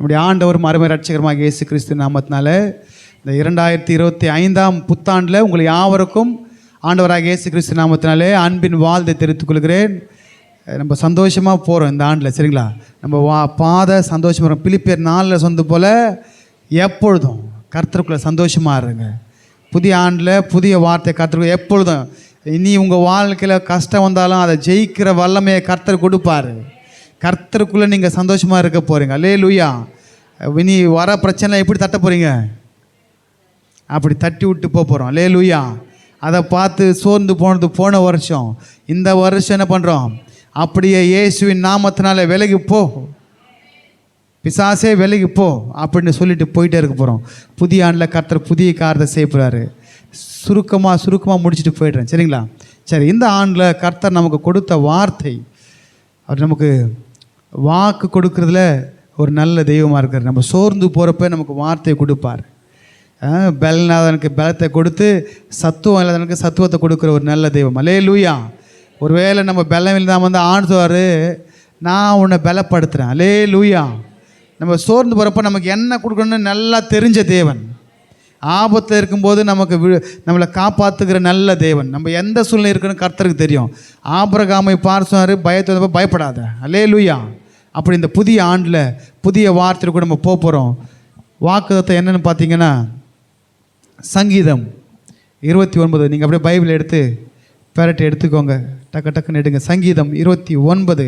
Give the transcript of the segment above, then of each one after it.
நம்முடைய ஆண்டவர் மறுமை ரட்சகரமாக இயேசு கிறிஸ்து நாமத்தினால இந்த இரண்டாயிரத்தி இருபத்தி ஐந்தாம் புத்தாண்டில் உங்களை யாவருக்கும் ஆண்டவராக இயேசு கிறிஸ்து நாமத்தினாலே அன்பின் வாழ்த்தை தெரிவித்துக் கொள்கிறேன். நம்ம சந்தோஷமாக போகிறோம் இந்த ஆண்டில் சரிங்களா? நம்ம வா பாத சந்தோஷமாக இருக்கும் பிலிப்பியர் நாளில் சொந்த போல் எப்பொழுதும் கர்த்தருக்குள்ளே சந்தோஷமாக இருங்க. புதிய ஆண்டில் புதிய வார்த்தை கர்த்தருக்கு எப்பொழுதும் இனி உங்கள் வாழ்க்கையில் கஷ்டம் வந்தாலும் அதை ஜெயிக்கிற வல்லமையை கர்த்தர் கொடுப்பாரு. கர்த்தருக்குள்ளே நீங்கள் சந்தோஷமாக இருக்க போகிறீங்க அல்லே லூயா இனி வர பிரச்சனை எப்படி தட்ட போகிறீங்க அப்படி தட்டி விட்டு போக போகிறோம் லே லூயா அதை பார்த்து சோர்ந்து போனது போன வருஷம். இந்த வருஷம் என்ன பண்ணுறோம் அப்படியே இயேசுவின் நாமத்தினால விலகி போ. பிசாசே விலகி போ அப்படின்னு சொல்லிட்டு போயிட்டே இருக்க போகிறோம் புதிய ஆண்டில் கர்த்தர் புதிய காரத்தை செய்ய போகிறாரு சுருக்கமாக சுருக்கமாக முடிச்சுட்டு போயிடுறேன். சரிங்களா? சரி இந்த ஆண்டில் கர்த்தர் நமக்கு கொடுத்த வார்த்தை அவர் நமக்கு வாக்கு கொடுக்கறதுல ஒரு நல்ல தெய்வமாக இருக்கார். நம்ம சோர்ந்து போகிறப்ப நமக்கு வார்த்தையை கொடுப்பார். அஹ் பலனாதனுக்கு பலத்தை கொடுத்து சத்துவம் இல்லாதவனுக்கு சத்துவத்தை கொடுக்குற ஒரு நல்ல தெய்வம். அலே லூயா ஒருவேளை நம்ம பலம் இல்லாமல் வந்து ஆண்டுவார் நான் உன்னை பலப்படுத்துகிறேன் அலே லூயா நம்ம சோர்ந்து போகிறப்ப நமக்கு என்ன கொடுக்கணும்னு நல்லா தெரிஞ்ச தேவன். ஆபத்தில் இருக்கும்போது நமக்கு வி நம்மளை காப்பாற்றுக்கிற நல்ல தேவன். நம்ம எந்த சூழ்நிலை இருக்குன்னு கர்த்தருக்கு தெரியும். ஆபரகாமை பார் சொன்னார் பயத்தை பயப்படாத. அலே லூயா அப்படி இந்த புதிய ஆண்டில் புதிய வார்த்தையில் கூட நம்ம போக போகிறோம் வாக்குதத்தை என்னென்னு பார்த்தீங்கன்னா சங்கீதம் இருபத்தி ஒன்பது. நீங்கள் அப்படியே பைபிள் எடுத்து பேரட்டை எடுத்துக்கோங்க. டக்கு டக்குன்னு எடுங்க. சங்கீதம் இருபத்தி ஒன்பது.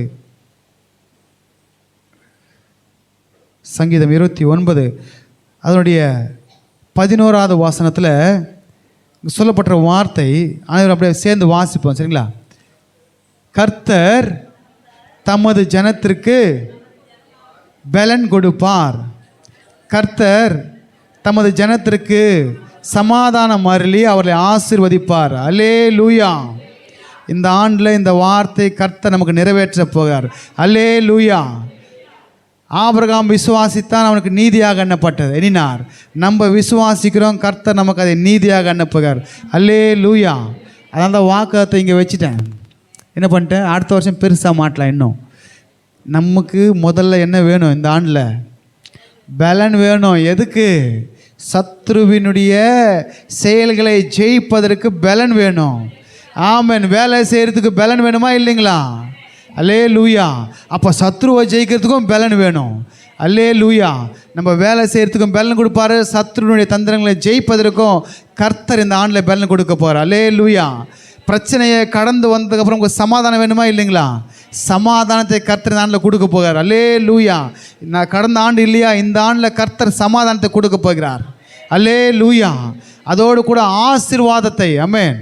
சங்கீதம் இருபத்தி ஒன்பது. அதனுடைய பதினோராவது வாசனத்தில் சொல்லப்பட்ட வார்த்தை அனைவரும் அப்படியே சேர்ந்து வாசிப்போம் சரிங்களா? கர்த்தர் தமது ஜனத்திற்கு பலன் கொடுப்பார். கர்த்தர் தமது ஜனத்திற்கு சமாதானம் அருளி அவர்களை ஆசிர்வதிப்பார். அலே லூயா இந்த ஆண்டில் இந்த வார்த்தை கர்த்தர் நமக்கு நிறைவேற்ற போகிறார். அலே லூயா ஆபிரகாம் விசுவாசித்தான் அவனுக்கு நீதியாக எண்ணப்பட்டது எண்ணினார். நம்ம விசுவாசிக்கிறோம் கர்த்தர் நமக்கு அதை நீதியாக எண்ணப்புகிறார் அல்லே லூயா அதான் அந்த வாக்கத்தை இங்கே வச்சுட்டேன். என்ன பண்ணிட்டேன்? அடுத்த வருஷம் பெருசாக மாட்டலாம் இன்னும். நமக்கு முதல்ல என்ன வேணும் இந்த ஆண்டில்? பலன் வேணும். எதுக்கு? சத்ருவினுடைய செயல்களை ஜெயிப்பதற்கு பலன் வேணும். ஆமன். வேலை செய்கிறதுக்கு பலன் வேணுமா இல்லைங்களா? அல்லே லூயா அப்போ சத்ருவை ஜெயிக்கிறதுக்கும் பலன் வேணும். அல்லே லூயா நம்ம வேலை செய்கிறதுக்கும் பலன் கொடுப்பாரு. சத்ருனுடைய தந்திரங்களை ஜெயிப்பதற்கும் கர்த்தர் இந்த ஆண்டில் பலன் கொடுக்க போகிறார் அல்லே லூயா பிரச்சனையை கடந்து வந்ததுக்கப்புறம் உங்களுக்கு சமாதானம் வேணுமா இல்லைங்களா? சமாதானத்தை கர்த்தர் இந்த ஆண்டில் கொடுக்க போகிறார். அல்லே லூயா நான் கடந்த ஆண்டு இல்லையா? இந்த ஆண்டில் கர்த்தர் சமாதானத்தை கொடுக்க போகிறார். அல்லே லூயா அதோடு கூட ஆசிர்வாதத்தை. அமேன்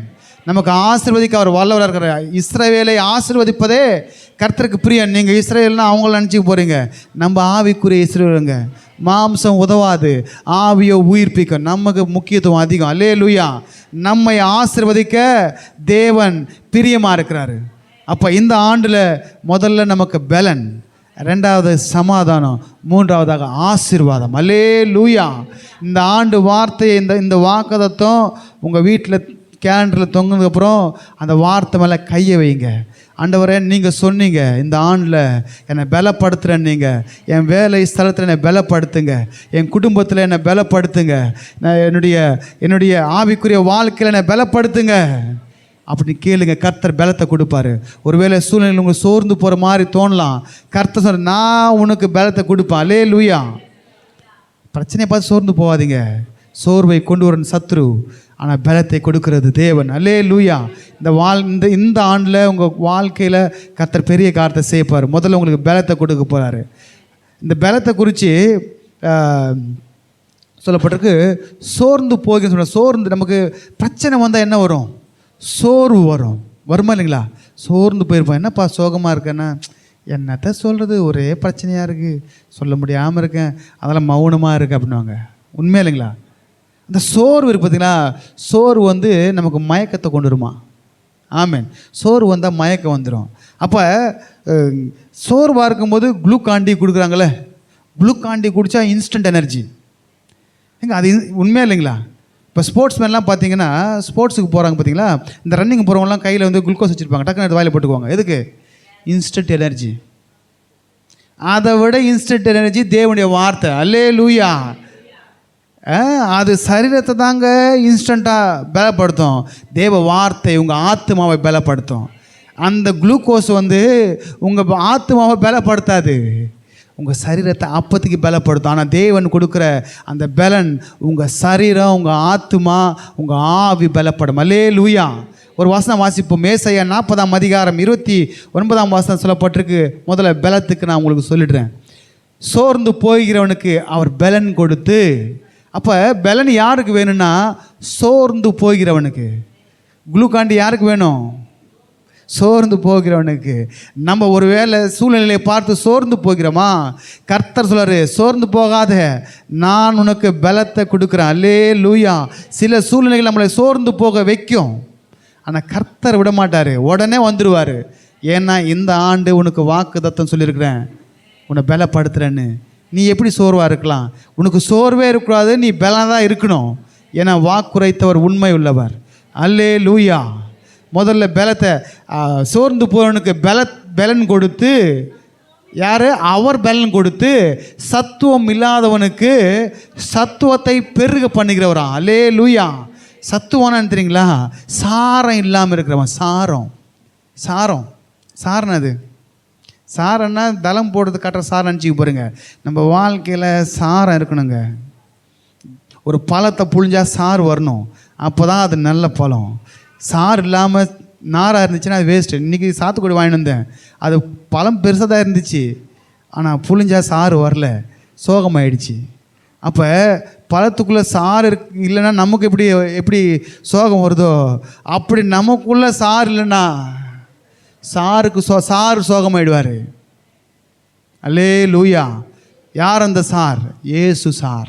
நமக்கு ஆசிர்வதிக்க அவர் வல்லவராக இருக்கிறார். இஸ்ரவேலை ஆசிர்வதிப்பதே கர்த்தருக்கு பிரியன் நீங்கள் இஸ்ரேல்னா அவங்கள நினச்சிக்க போகிறீங்க நம்ம ஆவிக்குரிய இஸ்ரேலுங்க மாம்சம் உதவாது. ஆவியோ உயிர்ப்பிக்கும். நமக்கு முக்கியத்துவம் அதிகம். அல்லே லூயா நம்மை ஆசிர்வதிக்க தேவன் பிரியமாக இருக்கிறாரு. அப்போ இந்த ஆண்டில் முதல்ல நமக்கு பலன் ரெண்டாவது சமாதானம் மூன்றாவதாக ஆசீர்வாதம். அல்லே லூயா இந்த ஆண்டு வார்த்தையை இந்த இந்த வாக்குதத்தம் உங்கள் வீட்டில் கேலண்டரில் தொங்கினதுக்கப்புறம் அந்த வார்த்தை மேலே கையை வைங்க. ஆண்டவரே நீங்கள் சொன்னீங்க இந்த ஆண்டில் என்னை பலப்படுத்துகிறேன் நீங்கள் என் வேலை ஸ்தலத்தில் என்னை பலப்படுத்துங்க. என் குடும்பத்தில் என்னை பலப்படுத்துங்க. நான் என்னுடைய என்னுடைய ஆவிக்குரிய வாழ்க்கையில் என்னை பலப்படுத்துங்க. அப்படி கேளுங்க கர்த்தர் பலத்தை கொடுப்பாரு. ஒருவேளை சூழ்நிலை உங்களுக்கு சோர்ந்து போகிற மாதிரி தோணலாம். கர்த்தர் சொல்ல நான் உனக்கு பலத்தை கொடுப்பேன். அலே லூயா பிரச்சனையை பார்த்து சோர்ந்து போகாதீங்க. சோர்வை கொண்டு வரும் சத்ரு ஆனால் பலத்தை கொடுக்கறது தேவன். அல்லே லூயா இந்த வாழ் இந்த இந்த ஆண்டில் உங்கள் வாழ்க்கையில் கர்த்தர் பெரிய காரத்தை செய்யப்பார் முதல்ல உங்களுக்கு பலத்தை கொடுக்க போகிறாரு இந்த பலத்தை குறித்து சொல்லப்பட்டிருக்கு சோர்ந்து போகிற சொல்ல சோர்ந்து நமக்கு பிரச்சனை வந்தால் என்ன வரும்? சோர்வு வரும். வருமா இல்லைங்களா? சோர்ந்து போயிருப்போம். என்னப்பா சோகமாக இருக்கேன்னா? என்னத்த சொல்கிறது ஒரே பிரச்சனையாக இருக்குது சொல்ல முடியாமல் இருக்கேன். அதெல்லாம் மௌனமாக இருக்குது அப்படின்னுவாங்க. உண்மை இல்லைங்களா? அந்த சோர்வு இருக்கு பார்த்தீங்களா சோர்வு வந்து நமக்கு மயக்கத்தை கொண்டு வருமா? ஆமேன். சோர்வு வந்தால் மயக்கம் வந்துடும் அப்போ சோர்வாக இருக்கும்போது குளுக்காண்டி கொடுக்குறாங்களே குளுக்காண்டி குடித்தா இன்ஸ்டன்ட் எனர்ஜி. ஏங்க அது உண்மையா இல்லைங்களா? இப்போ ஸ்போர்ட்ஸ் மேன்லாம் பார்த்தீங்கன்னா ஸ்போர்ட்ஸுக்கு போகிறாங்க பார்த்தீங்களா? இந்த ரன்னிங் போகிறவங்கலாம் கையில் வந்து குளுக்கோஸ் வச்சுருப்பாங்க. டக்குனு எடுத்து வாயில் போட்டுக்குவாங்க. எதுக்கு? இன்ஸ்டன்ட் எனர்ஜி அதை விட இன்ஸ்டன்ட் எனர்ஜி தேவனுடைய வார்த்தை. அல்லே லூயா அது சரீரத்தை தாங்க இன்ஸ்டண்ட்டாக பலப்படுத்தும். தேவ வார்த்தை உங்கள் ஆத்மாவை பலப்படுத்தும். அந்த குளுக்கோஸ் வந்து உங்கள் ஆத்மாவை பலப்படுத்தாது. உங்கள் சரீரத்தை அப்பத்துக்கு பலப்படுத்தும். ஆனால் தேவன் கொடுக்குற அந்த பலன் உங்கள் சரீரம் உங்கள் ஆத்மா உங்கள் ஆவி பலப்படும். அல்லே லூயா ஒரு வாசனம் வாசிப்போம். மேசையா நாற்பதாம் அதிகாரம் இருபத்தி ஒன்பதாம் வாசனம் சொல்லப்பட்டிருக்கு. முதல்ல பலத்துக்கு நான் உங்களுக்கு சொல்லிடுறேன். சோர்ந்து போகிறவனுக்கு அவர் பலன் கொடுத்து அப்போ பலன் யாருக்கு வேணும்னா சோர்ந்து போகிறவனுக்கு. குளுக்காண்டி யாருக்கு வேணும்? சோர்ந்து போகிறவனுக்கு. நம்ம ஒருவேளை சூழ்நிலையை பார்த்து சோர்ந்து போகிறோமா? கர்த்தர் சொல்கிறாரு சோர்ந்து போகாத. நான் உனக்கு பலத்தை கொடுக்குறேன். அல்லே லூயா சில சூழ்நிலைகள் நம்மளை சோர்ந்து போக வைக்கும். ஆனால் கர்த்தர் விட மாட்டார் உடனே வந்துடுவார் ஏன்னா இந்த ஆண்டு உனக்கு வாக்கு தத்தம் சொல்லியிருக்கிறேன். உன்னை பலப்படுத்துகிறேன்னு நீ எப்படி சோர்வாக இருக்கலாம்? உனக்கு சோர்வே இருக்கக்கூடாது. நீ பலம் தான் இருக்கணும். ஏன்னா வாக்குரைத்தவர் உண்மை உள்ளவர். அல்லே லூயா முதல்ல பலத்தை சோர்ந்து போகிறவனுக்கு பல பலன் கொடுத்து யார்? அவர் பலன் கொடுத்து சத்துவம் இல்லாதவனுக்கு சத்துவத்தை பெருக பண்ணுகிறவரா? அல்லே லூயா சத்துவம்னு தெரியுங்களா? சாரம் இல்லாமல் இருக்கிறவன் சாரம். சாரம். சாரன் அது சாரன்னா தளம் போடுறது கட்டுற சாரம் நினச்சிக்க போகிறீங்க நம்ம வாழ்க்கையில் சாரம் இருக்கணுங்க. ஒரு பழத்தை புழிஞ்சால் சாறு வரணும். அப்போ தான் அது நல்ல பழம். சாறு இல்லாமல் நாராக இருந்துச்சுன்னா அது வேஸ்ட்டு இன்றைக்கி சாத்துக்குடி வாங்கிட்டு வந்தேன். அது பழம் பெருசாக தான் இருந்துச்சு. ஆனால் புழிஞ்சா சாறு வரல. சோகமாயிடுச்சு. அப்போ பழத்துக்குள்ளே சாறு இருக் இல்லைன்னா நமக்கு எப்படி எப்படி சோகம் வருதோ அப்படி நமக்குள்ளே சாறு இல்லைன்னா சாருக்கு சோ சாரு சோகமாயிடுவார். அல்லே லூயா யார் அந்த சார்? ஏசு சார்.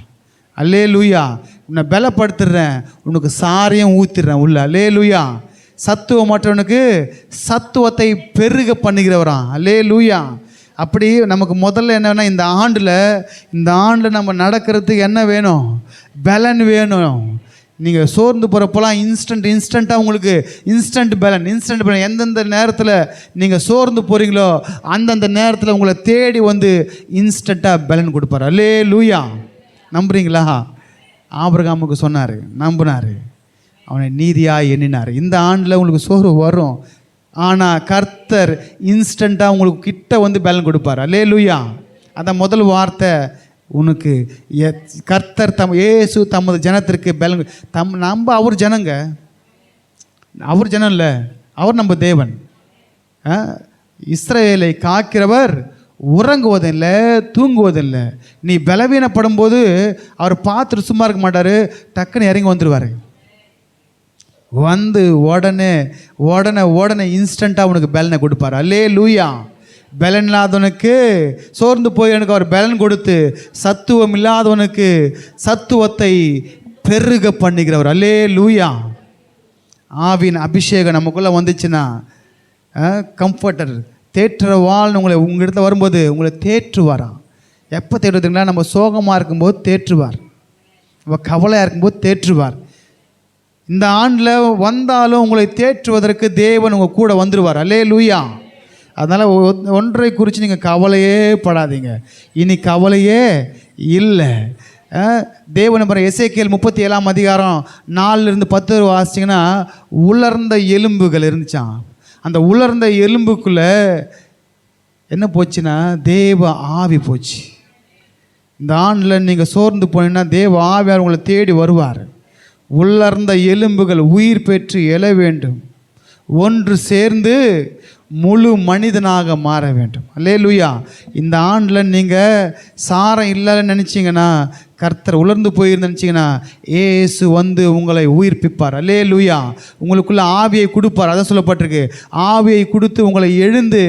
அல்லே லூயா உன்னை பலப்படுத்துடுறேன் உனக்கு சாரையும் ஊற்றிடுறேன் உள்ள. அலே லூயா சத்துவமற்றவனுக்கு சத்துவத்தை பெருக பண்ணுகிறவரான் அல்லே லூயா அப்படி நமக்கு முதல்ல என்னன்னா இந்த ஆண்டில் இந்த ஆண்டில் நம்ம நடக்கிறதுக்கு என்ன வேணும்? பலன் வேணும். நீங்கள் சோர்ந்து போகிறப்பெல்லாம் இன்ஸ்டன்ட் இன்ஸ்டண்ட்டாக உங்களுக்கு இன்ஸ்டன்ட் பலன் இன்ஸ்டன்ட் பலன். எந்தெந்த நேரத்தில் நீங்கள் சோர்ந்து போகிறீங்களோ அந்தந்த நேரத்தில் உங்களை தேடி வந்து இன்ஸ்டண்ட்டாக பலன் கொடுப்பார். அல்லே லூயா நம்புறீங்களா? ஆபிரகாமுக்கு சொன்னார் நம்பினார். அவனை நீதியாக எண்ணினார். இந்த ஆண்டில் உங்களுக்கு சோறு வரும். ஆனால் கர்த்தர் இன்ஸ்டண்ட்டாக உங்களுக்கு கிட்ட வந்து பலன் கொடுப்பார். அல்லே லூயா அந்த முதல் வார்த்தை உனக்கு எ- கர்த்தர் தம் ஏசு தமது ஜனத்திற்கு பலன் தம் நம்ம அவர் ஜனங்க. அவர் ஜனம் இல்லை. அவர் நம்ம தேவன். ஆ? காக்கிறவர் உறங்குவதில்லை தூங்குவதில்லை. நீ பலவீனப்படும் போது அவர் பார்த்துட்டு சும்மா இருக்க மாட்டார் டக்குன்னு இறங்கி வந்துடுவார் வந்து உடனே உடனே உடனே இன்ஸ்டண்ட்டாக உனக்கு பலனை கொடுப்பார். அல்லே லூயா பலன் இல்லாதவனுக்கு சோர்ந்து போய் எனக்கு அவர் பலன் கொடுத்து சத்துவம் இல்லாதவனுக்கு சத்துவத்தை பெருக பண்ணுகிறவர். அல்லே லூயா ஆவின் அபிஷேகம் நமக்குள்ளே வந்துச்சுன்னா கம்ஃபர்டர் தேற்றுறவாள்னு உங்களை உங்கள் இடத்துல வரும்போது உங்களை தேற்றுவாராம் எப்போ தேற்றுறதுங்களா நம்ம சோகமாக இருக்கும்போது தேற்றுவார். நம்ம கவலையாக இருக்கும்போது தேற்றுவார். இந்த ஆண்டில் வந்தாலும் உங்களை தேற்றுவதற்கு தேவன் உங்கள் கூட வந்துடுவார் அல்லே லூயா அதனால் ஒ- ஒன்றை குறித்து நீங்கள் கவலையே படாதீங்க. இனி கவலையே இல்லை. தேவன் பிற இசைக்கியல் முப்பத்தி ஏழாம் அதிகாரம் நாலுலேருந்து பத்து வாசிச்சிங்கன்னா உலர்ந்த எலும்புகள் இருந்துச்சான் அந்த உலர்ந்த எலும்புக்குள்ளே என்ன போச்சுன்னா தேவ ஆவி போச்சு. இந்த ஆண்டில் நீங்கள் சோர்ந்து போனீங்கன்னா தேவ ஆவியார் உங்களை தேடி வருவார். உள்ளர்ந்த எலும்புகள் உயிர் பெற்று எழ வேண்டும். ஒன்று சேர்ந்து முழு மனிதனாக மாற வேண்டும். அல்லேலூயா. இந்த ஆண்டில் நீங்கள் சாரம் இல்லைன்னு நினச்சிங்கன்னா கர்த்தர் உலர்ந்து போயிருந்து ஏசு வந்து உங்களை உயிர்ப்பிப்பார். அல்லேலூயா. உங்களுக்குள்ள ஆவியை கொடுப்பார். அதான் சொல்லப்பட்டிருக்கு. ஆவியை கொடுத்து உங்களை எழுந்து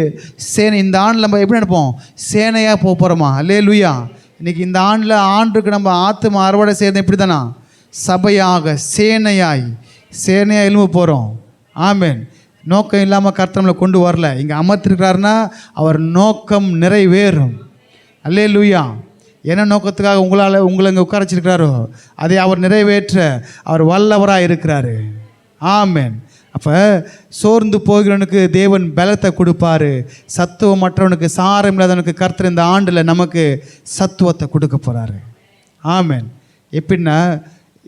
சேனை இந்த ஆண்டில் நம்ம எப்படி நினைப்போம் சேனையாக போக போகிறோமா அல்லேலூயா. இன்னைக்கு இந்த ஆண்டில் ஆண்டுக்கு நம்ம ஆத்தும அறுவடை செய்கிறது இப்படி தானா சபையாக சேனையாய். சேனையாக எழும்ப போகிறோம் ஆமேன். நோக்கம் இல்லாமல் கர்த்தர் நம்மளை கொண்டு வரல. இங்கே அமர்த்திருக்கிறாருன்னா அவர் நோக்கம் நிறைவேறும். அல்லே லூயா என்ன நோக்கத்துக்காக உங்களால் உங்களை இங்கே உட்கார வச்சிருக்கிறாரோ அதை அவர் நிறைவேற்ற அவர் வல்லவராக இருக்கிறாரு. ஆமேன். அப்போ சோர்ந்து போகிறவனுக்கு தேவன் பலத்தை கொடுப்பாரு. சத்துவமற்றவனுக்கு சாரம் இல்லாதவனுக்கு கர்த்தர் இந்த ஆண்டில் நமக்கு சத்துவத்தை கொடுக்க போகிறாரு ஆமேன். எப்படின்னா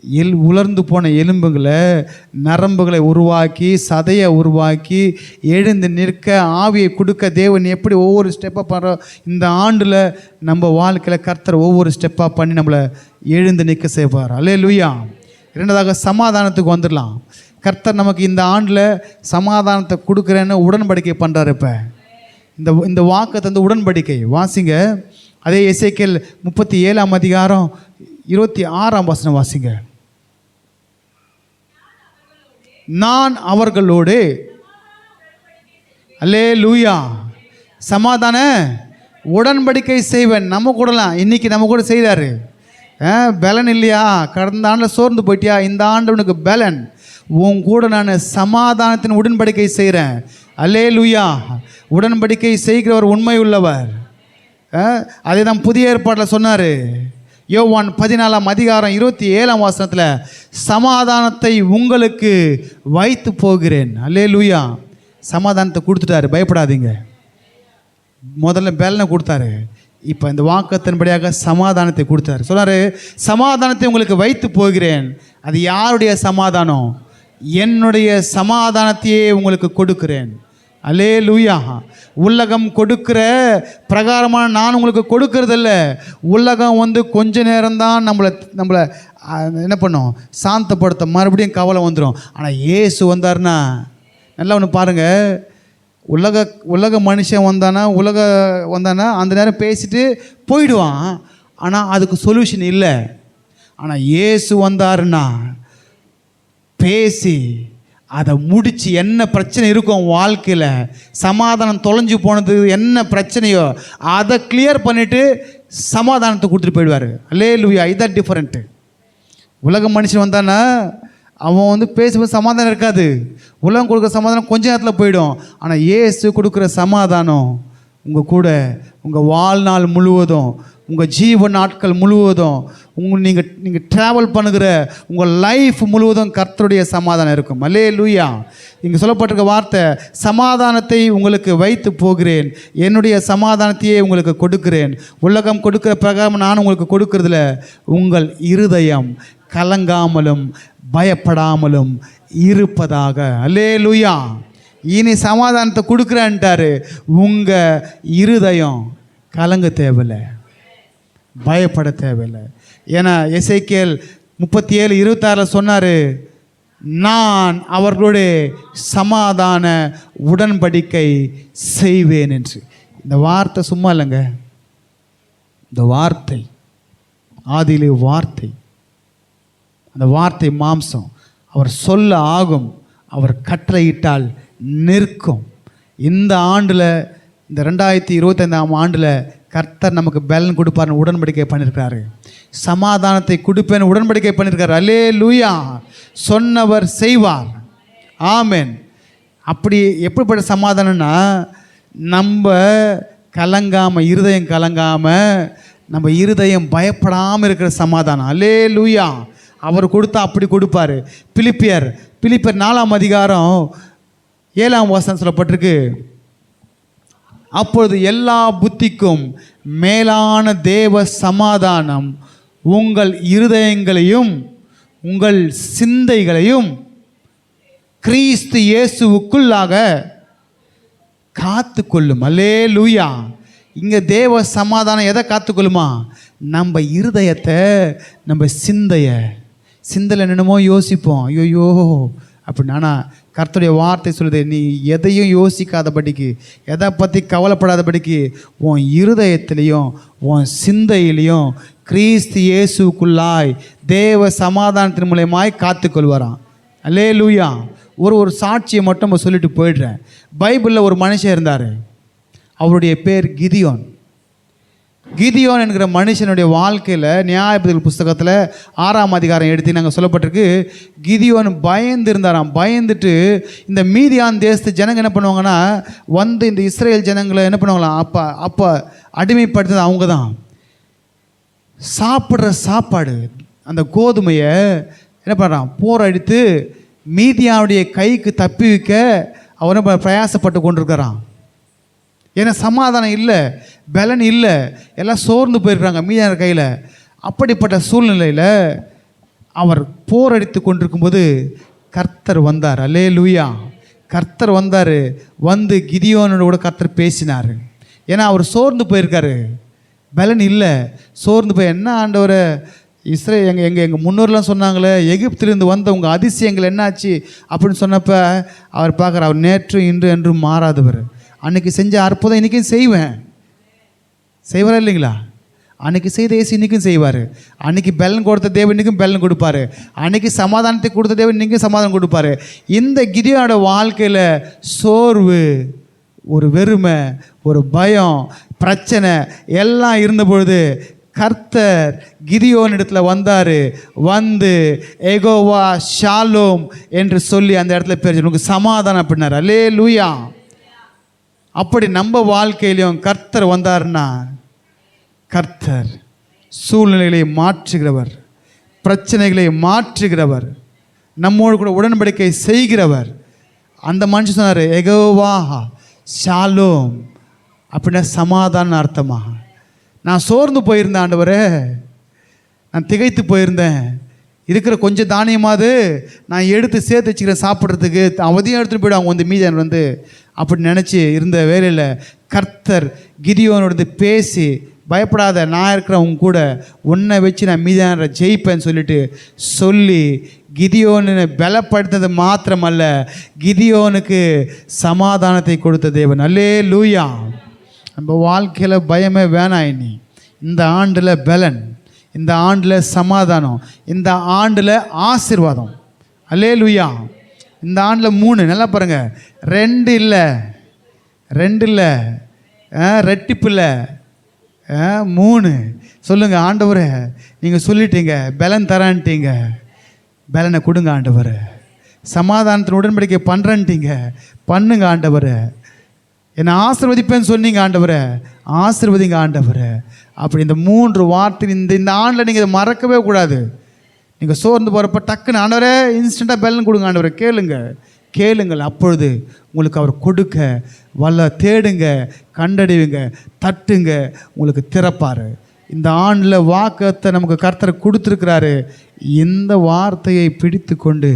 எல் உலர்ந்து போன எலும்புகளை நரம்புகளை உருவாக்கி சதையை உருவாக்கி எழுந்து நிற்க ஆவியை கொடுக்க தேவன் எப்படி ஒவ்வொரு ஸ்டெப்பாக பண்ணுறோம் இந்த ஆண்டில் நம்ம வாழ்க்கையில் கர்த்தர் ஒவ்வொரு ஸ்டெப்பாக பண்ணி நம்மளை எழுந்து நிற்க செய்வார். அல்லே லூயா இரண்டாவதாக சமாதானத்துக்கு வந்துடலாம். கர்த்தர் நமக்கு இந்த ஆண்டில் சமாதானத்தை கொடுக்குறேன்னு உடன்படிக்கை பண்ணுறாரு இப்போ. இந்த இந்த வாக்கு தந்து உடன்படிக்கை. வாசிங்க. அதே இசைக்கல் முப்பத்தி ஏழாம் அதிகாரம் இருபத்தி ஆறாம் வசனம் வாசிங்க. நான் அவர்களோடு. அல்லே லூயா சமாதான உடன்படிக்கை செய்வேன். நம்ம கூடலாம். இன்றைக்கி நம்ம கூட செய்கிறாரு பலன் இல்லையா? கடந்த ஆண்டில் சோர்ந்து போயிட்டியா? இந்த ஆண்டு உனக்கு பலன். உன் கூட நான் சமாதானத்தின் உடன்படிக்கை செய்கிறேன் அல்லே லூயா உடன்படிக்கை செய்கிறவர் உண்மை உள்ளவர். அஹ், அதே தான் புதிய ஏற்பாட்டில் சொன்னார். யோவான் பதினாலாம் அதிகாரம் இருபத்தி ஏழாம் வாசனத்தில் சமாதானத்தை உங்களுக்கு வைத்து போகிறேன். அல்லே லூயா சமாதானத்தை கொடுத்துட்டாரு. பயப்படாதீங்க. முதல்ல பேலனை கொடுத்தாரு. இப்போ இந்த வாக்கத்தின்படியாக சமாதானத்தை கொடுத்தாரு. சொன்னார் சமாதானத்தை உங்களுக்கு வைத்து போகிறேன். அது யாருடைய சமாதானம்? என்னுடைய சமாதானத்தையே உங்களுக்கு கொடுக்கிறேன். அலே லூயா உலகம் கொடுக்கிற பிரகாரமான நான் உங்களுக்கு கொடுக்கறதில்ல. உலகம் வந்து கொஞ்ச நேரம்தான் நம்மளை நம்மளை என்ன பண்ணும்? சாந்தப்படுத்த மறுபடியும் கவலை வந்துடும் ஆனால் ஏசு வந்தார்னா நல்லா ஒன்று பாருங்கள் உலக உலக மனுஷன் வந்தானா உலக வந்தானா அந்த நேரம் பேசிட்டு போயிடுவான். ஆனால் அதுக்கு சொல்யூஷன் இல்லை. ஆனால் ஏசு வந்தாருன்னா பேசி அதை முடித்து என்ன பிரச்சனை இருக்கும் வாழ்க்கையில் சமாதானம் தொலைஞ்சு போனது என்ன பிரச்சனையோ அதை கிளியர் பண்ணிவிட்டு சமாதானத்தை கொடுத்துட்டு போயிடுவார். அல்லே லூயா இதான் டிஃப்ரெண்ட்டு உலக மனுஷன் வந்தானா அவன் வந்து பேசும்போது சமாதானம் இருக்காது. உலகம் கொடுக்குற சமாதானம் கொஞ்ச நேரத்தில் போயிடும். ஆனால் ஏசு கொடுக்குற சமாதானம் உங்கள் கூட உங்கள் வாழ்நாள் முழுவதும் உங்கள் ஜீவ நாட்கள் முழுவதும் உங்கள் நீங்கள் நீங்கள் ட்ராவல் பண்ணுகிற உங்கள் லைஃப் முழுவதும் கர்த்தருடைய சமாதானம் இருக்கும். அல்லே லூயா இங்கே சொல்லப்பட்டிருக்க வார்த்தை சமாதானத்தை உங்களுக்கு வைத்து போகிறேன். என்னுடைய சமாதானத்தையே உங்களுக்கு கொடுக்கிறேன். உலகம் கொடுக்கிற பிரகாரம் நான் உங்களுக்கு கொடுக்கறதில்ல. உங்கள் இருதயம் கலங்காமலும் பயப்படாமலும் இருப்பதாக. அல்லே லூயா இனி சமாதானத்தை கொடுக்குறேன்ட்டாரு. உங்கள் இருதயம் கலங்க தேவையில்லை. பயப்பட தேவையில்லை. ஏன்னா எசேக்கியேல் முப்பத்தி ஏழு இருபத்தாறில் சொன்னார் நான் அவர்களுடைய சமாதான உடன்படிக்கை செய்வேன் என்று. இந்த வார்த்தை சும்மா இல்லைங்க. இந்த வார்த்தை ஆதியிலே வார்த்தை. அந்த வார்த்தை மாம்சம். அவர் சொல்ல ஆகும் அவர் கட்டளையிட்டால் நிற்கும். இந்த ஆண்டில் இந்த ரெண்டாயிரத்தி இருபத்தைந்தாம் ஆண்டில் கர்த்தர் நமக்கு பலன் கொடுப்பார்னு உடன்படிக்கை பண்ணியிருக்கிறாரு. சமாதானத்தை கொடுப்பேன்னு உடன்படிக்கை பண்ணியிருக்காரு அல்லே லூயா சொன்னவர் செய்வார். ஆமென். அப்படி எப்படிப்பட்ட சமாதானம்னா நம்ம கலங்காமல் இருதயம் கலங்காமல் நம்ம இருதயம் பயப்படாமல் இருக்கிற சமாதானம். அல்லே லூயா அவர் கொடுத்தா அப்படி கொடுப்பாரு. பிலிப்பியர் பிலிப்பியர் நாலாம் அதிகாரம் ஏழாம் வசனம் சொல்லப்பட்டிருக்கு அப்பொழுது எல்லா புத்திக்கும் மேலான தேவ சமாதானம் உங்கள் இருதயங்களையும் உங்கள் சிந்தைகளையும் கிறிஸ்து இயேசுவுக்குள்ளாக காத்து கொள்ளும் அல்லே லூயா இங்கே தேவ சமாதானம் எதை காத்துக்கொள்ளுமா? நம்ம இருதயத்தை நம்ம சிந்தைய. சிந்தையில் என்னென்னமோ யோசிப்போம். ஐயோ அப்படின்னு ஆனால் கர்த்தருடைய வார்த்தை சொல்லுது நீ எதையும் யோசிக்காதபடிக்கு எதை பற்றி கவலைப்படாதபடிக்கு உன் இருதயத்திலையும் உன் சிந்தையிலையும் கிறிஸ்து இயேசுக்குள்ளாய் தேவ சமாதானத்தின் மூலியமாய் காத்துக்கொள்வாராம். அல்லே லூயா ஒரு ஒரு சாட்சியை மட்டும் நம்ம சொல்லிட்டு போயிடுறேன். பைபிளில் ஒரு மனுஷன் இருந்தார். அவருடைய பேர் கிதியோன். கிதியோன் என்கிற மனுஷனுடைய வாழ்க்கையில் நியாயபதிகள் புஸ்தகத்தில் ஆறாம் அதிகாரம் எடுத்து நாங்கள் சொல்லப்பட்டிருக்கு. கிதியோன் பயந்து இருந்தாராம் பயந்துட்டு இந்த மீதியான் தேசத்து ஜனங்க என்ன பண்ணுவாங்கன்னா வந்து இந்த இஸ்ரேல் ஜனங்களை என்ன பண்ணுவாங்களாம்? அப்போ அப்போ அடிமைப்படுத்துறது அவங்க தான் சாப்பிட்ற சாப்பாடு அந்த கோதுமையை என்ன பண்ணுறான் போர் அடித்து மீதியாவுடைய கைக்கு தப்பி வைக்க அவனை ப- பிரயாசப்பட்டு கொண்டிருக்கிறான் ஏன்னா சமாதானம் இல்லை பலன் இல்லை. எல்லாம் சோர்ந்து போயிருக்காங்க மீதியான கையில். அப்படிப்பட்ட சூழ்நிலையில் அவர் போர் அடித்து கொண்டிருக்கும்போது கர்த்தர் வந்தார். அல்லே லூயா கர்த்தர் வந்தார். வந்து கிதியோனோட கூட கர்த்தர் பேசினார். ஏன்னா அவர் சோர்ந்து போயிருக்காரு. பலன் இல்லை. சோர்ந்து போய் என்ன ஆண்டவரை இஸ்ரே எங்கள் எங்கள் எங்கள் முன்னோர்லாம் சொன்னாங்களே எகிப்திலிருந்து வந்த உங்கள் அதிசயங்கள் என்னாச்சு? அப்படின்னு சொன்னப்போ அவர் பார்க்குற அவர் நேற்று இன்று என்றும் மாறாதவர். அன்னைக்கு செஞ்ச அற்புதம் இன்றைக்கும் செய்வேன். செய்வாரா இல்லைங்களா? அன்னைக்கு செய்த ஏசி இன்றைக்கும் செய்வார். அன்னைக்கு பெலன் கொடுத்த தேவன் இன்றைக்கும் பெலன் கொடுப்பாரு. அன்னைக்கு சமாதானத்தை கொடுத்த தேவன் இன்றைக்கும் சமாதானம் கொடுப்பாரு. இந்த கிரியோட வாழ்க்கையில் சோர்வு ஒரு வெறுமை ஒரு பயம் பிரச்சனை எல்லாம் இருந்த பொழுது கர்த்தர் கிரியோன் இடத்துல வந்தார். வந்து எகோவா ஷாலோம் என்று சொல்லி அந்த இடத்துல பேர் உனக்கு சமாதானம் அப்படின்னாரு அல்லே லூயா அப்படி நம்ம வாழ்க்கையிலையும் கர்த்தர் வந்தாருன்னா கர்த்தர் சூழ்நிலைகளை மாற்றுகிறவர் பிரச்சனைகளை மாற்றுகிறவர் நம்மோடு கூட உடன்படிக்கை செய்கிறவர். அந்த மனுஷன் சொன்னார் எகோவா ஷாலோம். அப்படின்னா சமாதான அர்த்தமாக நான் சோர்ந்து போயிருந்தேன் ஆண்டவரே. நான் திகைத்து போயிருந்தேன். இருக்கிற கொஞ்சம் தானியமாவது நான் எடுத்து சேர்த்து வச்சுக்கிறேன் சாப்பிட்றதுக்கு. அவதியும் எடுத்துகிட்டு போயிடுவாங்க வந்து மீதியான் வந்து அப்படி நினச்சி இருந்த வேலையில் கர்த்தர் கிரியோனோடது பேசி பயப்படாத நான் இருக்கிறேன் உன் கூட உன்னை வச்சு நான் மீதான ஜெயிப்பேன்னு சொல்லிட்டு சொல்லி கிதியோனை பலப்படுத்தது மாத்திரமல்ல கிதியோனுக்கு சமாதானத்தை கொடுத்த தேவன். அல்லே லூயா நம்ம வாழ்க்கையில் பயமே வேணாம் இனி. இந்த ஆண்டில் பலன் இந்த ஆண்டில் சமாதானம் இந்த ஆண்டில் ஆசீர்வாதம். அல்லே லூயா இந்த ஆண்டில் மூணு. நல்லா பாருங்கள் ரெண்டு இல்லை. ரெண்டு இல்லை. ரெட்டிப்பு இல்லை. ஆ, மூணு. சொல்லுங்கள் ஆண்டவர் நீங்கள் சொல்லிட்டீங்க பலன் தரான்ட்டீங்க. பலனை கொடுங்க ஆண்டவர். சமாதானத்தின் உடன்படிக்கை பண்ணுறன்ட்டீங்க பண்ணுங்க ஆண்டவர். என்னை ஆசிர்வதிப்பேன்னு சொன்னீங்க ஆண்டவர். ஆசிர்வதிங்க ஆண்டவர். அப்படி இந்த மூன்று வார்த்தை இந்த இந்த ஆண்டில் நீங்கள் இதை மறக்கவே கூடாது. நீங்கள் சோர்ந்து போகிறப்ப டக்குன்னு ஆண்டவரே இன்ஸ்டண்ட்டாக பெல்லன் கொடுங்க ஆண்டவரை கேளுங்க. கேளுங்கள். அப்பொழுது உங்களுக்கு அவர் கொடுக்க வல்ல தேடுங்க கண்டடைவுங்க தட்டுங்க உங்களுக்கு திறப்பார். இந்த ஆண்டில் வாக்கத்தை நமக்கு கர்த்தர் கொடுத்துருக்கிறாரு. இந்த வார்த்தையை பிடித்து கொண்டு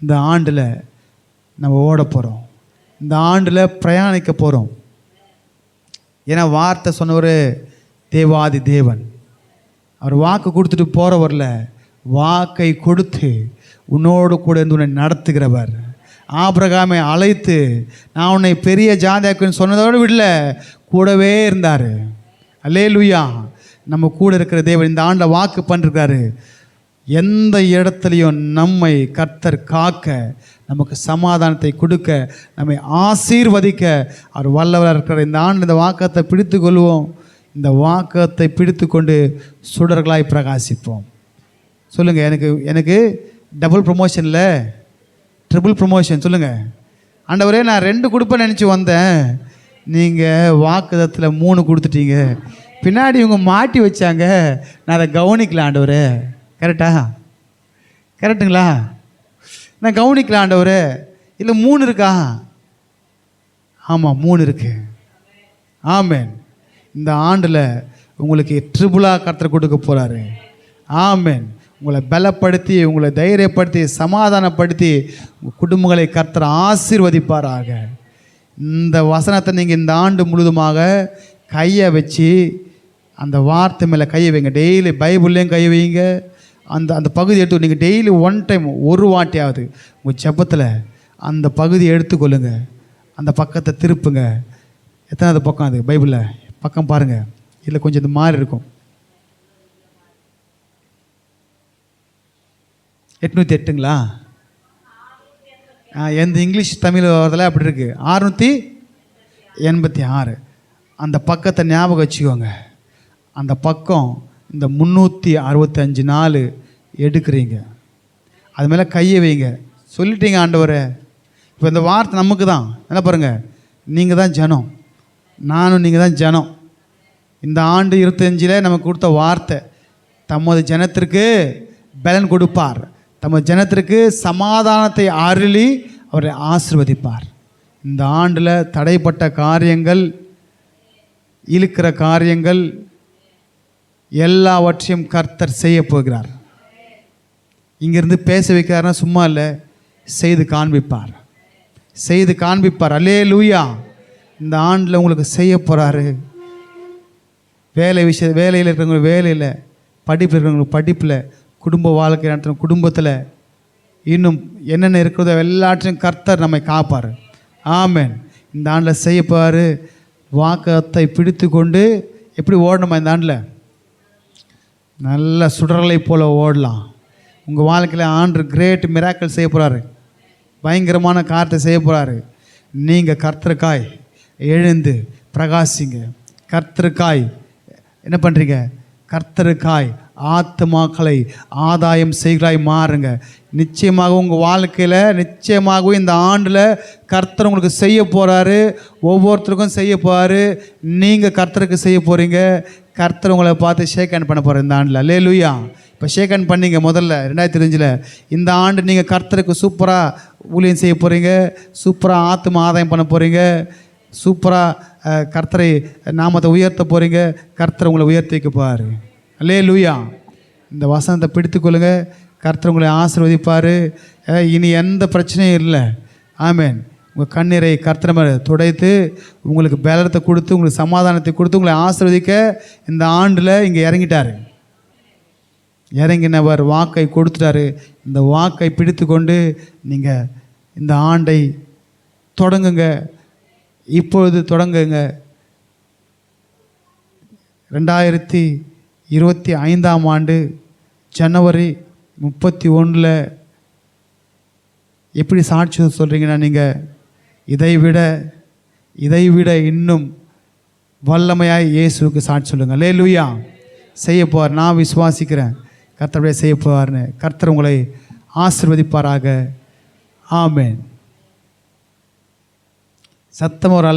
இந்த ஆண்டில் நம்ம ஓட போகிறோம் இந்த ஆண்டில் பிரயாணிக்க போகிறோம் ஏன்னா வார்த்தை சொன்னவர் தேவாதி தேவன். அவர் வாக்கு கொடுத்துட்டு போகிறவரில் வாக்கை கொடுத்து உன்னோடு கூட இருந்து உன்னை நடத்துகிறவர். ஆபிரகாமை அழைத்து நான் உன்னை பெரிய ஜாதியாக்குன்னு சொன்னதோடு விடல கூடவே இருந்தார். அல்லே நம்ம கூட இருக்கிற தேவன் இந்த ஆண்டை வாக்கு பண்ணிருக்காரு. எந்த இடத்துலையும் நம்மை கர்த்தர் காக்க நமக்கு சமாதானத்தை கொடுக்க நம்மை ஆசீர்வதிக்க அவர் வல்லவராக இருக்கிற இந்த ஆண்டு இந்த வாக்கத்தை பிடித்து கொள்வோம். இந்த வாக்கத்தை பிடித்து கொண்டு சுடர்களாய் பிரகாசிப்போம். சொல்லுங்கள் எனக்கு எனக்கு டபுள் ப்ரொமோஷனில் ட்ரிபிள் ப்ரொமோஷன் சொல்லுங்கள் ஆண்டவரே நான் ரெண்டு கொடுப்பேன்னு நினச்சி வந்தேன். நீங்கள் வாக்குதத்தில் மூணு கொடுத்துட்டீங்க. பின்னாடி இவங்க மாட்டி வச்சாங்க. நான் அதை கவனிக்கல ஆண்டவரே. கரெக்டா கரெக்டுங்களா நான் கவனிக்கல ஆண்டவரே. இல்லை மூணு இருக்கா? ஆமாம் மூணு இருக்கு. ஆமேன். இந்த ஆண்டில் உங்களுக்கு ட்ரிபுளாக கர்த்தர் கொடுக்க போகிறாரு ஆமேன். உங்களை பலப்படுத்தி உங்களை தைரியப்படுத்தி சமாதானப்படுத்தி உங்கள் குடும்பங்களை கர்த்தர் ஆசீர்வதிப்பாராக. இந்த வசனத்தை நீங்கள் இந்த ஆண்டு முழுதுமாக கையை வச்சு அந்த வார்த்தை மேலே கையை வைங்க. டெய்லி பைபிள்லேயும் கை வைங்க. அந்த அந்த பகுதி எடுத்து நீங்கள் டெய்லி ஒன் டைம் ஒரு வாட்டியாவது உங்கள் செப்பத்தில் அந்த பகுதியை எடுத்துக்கொள்ளுங்க. அந்த பக்கத்தை திருப்புங்க. எத்தனாவது பக்கம் அது? பைபிளில்? பக்கம் பாருங்கள் இல்லை கொஞ்சம் இது மாறி இருக்கும். எட்நூற்றி எட்டுங்களா? ஆ, எந்த இங்கிலீஷ் தமிழ் வரதில் அப்படி இருக்குது ஆறுநூற்றி எண்பத்தி ஆறு. அந்த பக்கத்தை ஞாபகம் வச்சுக்கோங்க. அந்த பக்கம் இந்த முந்நூற்றி அறுபத்தஞ்சு நாள் எடுக்கிறீங்க. அது மேலே கையை வைங்க. சொல்லிட்டீங்க ஆண்டவரே. இப்போ இந்த வார்த்தை நமக்கு தான் என்ன பாருங்கள் நீங்கள் தான் ஜனம். நானும் நீங்கள் தான் ஜனம். இந்த ஆண்டு இருபத்தஞ்சில் நமக்கு கொடுத்த வார்த்தை தமது ஜனத்திற்கு பலன் கொடுப்பார். தமது ஜனத்திற்கு சமாதானத்தை அருளி அவரை ஆசிர்வதிப்பார். இந்த ஆண்டில் தடைப்பட்ட காரியங்கள் இழுக்கிற காரியங்கள் எல்லாவற்றையும் கர்த்தர் செய்ய போகிறார். இங்கிருந்து பேச வைக்கிறாருன்னா சும்மா இல்லை செய்து காண்பிப்பார். செய்து காண்பிப்பார். அல்லே லூயா இந்த ஆண்டில் உங்களுக்கு செய்ய போகிறாரு வேலை விஷய வேலையில் இருக்கிறவங்க வேலையில் படிப்பில் இருக்கிறவங்க படிப்பில் குடும்ப வாழ்க்கை நடத்தணும் குடும்பத்தில் இன்னும் என்னென்ன இருக்கிறதோ எல்லாற்றையும் கர்த்தர் நம்மை காப்பார். ஆமென். இந்த ஆண்டில் செய்யப்பார். வாக்கத்தை பிடித்து கொண்டு எப்படி ஓடணுமா இந்த ஆண்டில்? நல்ல சுடரலை போல் ஓடலாம். உங்கள் வாழ்க்கையில் ஆண்டு கிரேட் மிராக்கள் செய்ய போகிறாரு பயங்கரமான காரத்தை செய்ய போகிறாரு நீங்கள் கர்த்தருக்காய் எழுந்து பிரகாசிங்க. கர்த்தருக்காய் என்ன பண்ணுறீங்க கர்த்தருக்காய் ஆத்துமாக்களை ஆதாயம் செய்கிறாய் மாறுங்க. நிச்சயமாக உங்கள் வாழ்க்கையில் நிச்சயமாகவும் இந்த ஆண்டில் கர்த்தர் உங்களுக்கு செய்ய போகிறாரு ஒவ்வொருத்தருக்கும் செய்ய போகிறாரு நீங்கள் கர்த்தருக்கு செய்ய போகிறீங்க கர்த்தர் உங்களை பார்த்து ஷேக் ஹேண்ட் பண்ண போகிறார் இந்த ஆண்டில். லே லூயா இப்போ ஷேக் ஹேண்ட் பண்ணீங்க முதல்ல ரெண்டாயிரத்தி அஞ்சில் இந்த ஆண்டு நீங்கள் கர்த்தருக்கு சூப்பராக ஊழியம் செய்ய போகிறீங்க சூப்பராக ஆத்மா ஆதாயம் பண்ண போகிறீங்க சூப்பராக கர்த்தரை நாமத்தை உயர்த்த போகிறீங்க கர்த்தர் உங்களை உயர்த்தி வைக்க போகிறாரு அல்லே லூயா இந்த வசனத்தை பிடித்துக்கொள்ளுங்க கர்த்தர் உங்களை ஆசீர்வதிப்பார். இனி எந்த பிரச்சனையும் இல்லை. ஆமேன். உங்கள் கண்ணீரை கர்த்தர் துடைத்து உங்களுக்கு பலத்தை கொடுத்து உங்களுக்கு சமாதானத்தை கொடுத்து உங்களை ஆசிர்வதிக்க இந்த ஆண்டில் இங்கே இறங்கிட்டாரு. இறங்கினவர் வாக்கை கொடுத்துட்டாரு. இந்த வாக்கை பிடித்து கொண்டு நீங்கள் இந்த ஆண்டை தொடங்குங்க. இப்பொழுது தொடங்குங்க. ரெண்டாயிரத்தி இருபத்தி ஐந்தாம் ஆண்டு ஜனவரி முப்பத்தி ஒன்றில் எப்படி சாட்சி சொல்கிறீங்கன்னா நீங்கள் இதை விட இதை விட இன்னும் வல்லமையாக இயேசுவுக்கு சாட்சி சொல்லுங்கள் லே லூயா செய்ய போவார். நான் விசுவாசிக்கிறேன். கர்த்தருடைய செய்ய போவார்னு. கர்த்தர் உங்களை ஆசிர்வதிப்பாராக. ஆமேன். சத்தம் ஒரு அல்ல